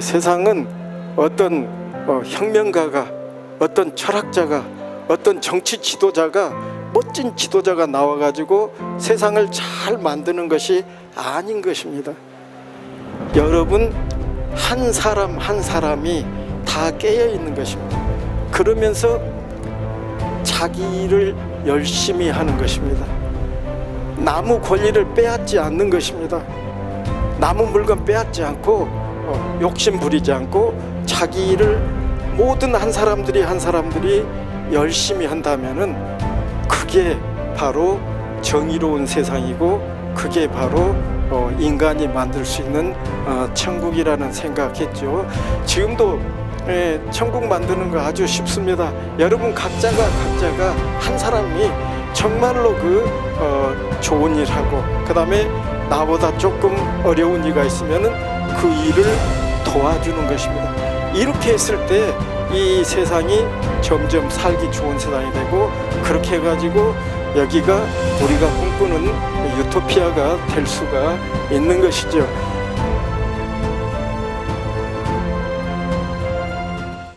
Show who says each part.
Speaker 1: 세상은 어떤 어, 혁명가가 어떤 철학자가 어떤 정치 지도자가 멋진 지도자가 나와가지고 세상을 잘 만드는 것이 아닌 것입니다. 여러분 한 사람 한 사람이 다 깨어 있는 것입니다. 그러면서 자기 일을 열심히 하는 것입니다. 나무 권리를 빼앗지 않는 것입니다. 남은 물건 빼앗지 않고 어, 욕심 부리지 않고 자기 일을 모든 한 사람들이 한 사람들이 열심히 한다면은 그게 바로 정의로운 세상이고 그게 바로 어, 인간이 만들 수 있는 어, 천국이라는 생각했죠. 지금도 예, 천국 만드는 거 아주 쉽습니다. 여러분 각자가 각자가 한 사람이 정말로 그 어, 좋은 일 하고 그 다음에 나보다 조금 어려운 일가 있으면은 그 일을 도와주는 것입니다. 이렇게 했을 때 이 세상이 점점 살기 좋은 세상이 되고 그렇게 해가지고 여기가 우리가 꿈꾸는 유토피아가 될 수가 있는 것이죠.